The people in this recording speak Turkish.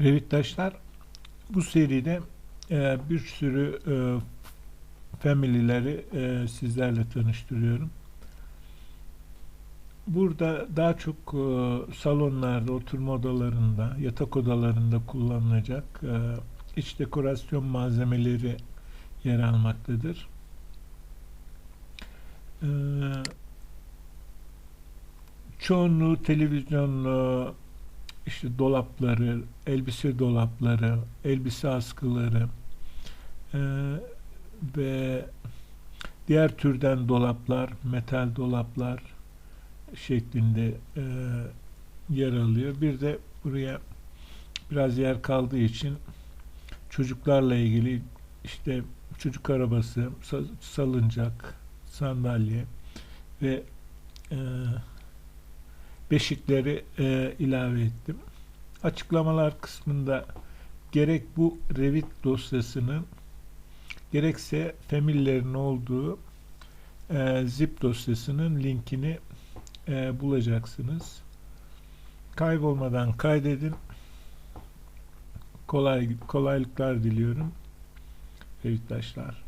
Revittaşlar bu seride e, bir sürü e, family'leri e, sizlerle tanıştırıyorum. Burada daha çok e, salonlarda, oturma odalarında, yatak odalarında kullanılacak e, iç dekorasyon malzemeleri yer almaktadır. E, çoğunluğu televizyonlu, işte dolapları, elbise dolapları, elbise askıları e, ve diğer türden dolaplar, metal dolaplar şeklinde e, yer alıyor. Bir de buraya biraz yer kaldığı için çocuklarla ilgili işte çocuk arabası, sa- salıncak, sandalye ve e, beşikleri e, ilave ettim. Açıklamalar kısmında gerek bu Revit dosyasının gerekse famillerin olduğu e, zip dosyasının linkini e, bulacaksınız. Kaybolmadan kaydedin. Kolay kolaylıklar diliyorum. Revittaşlar.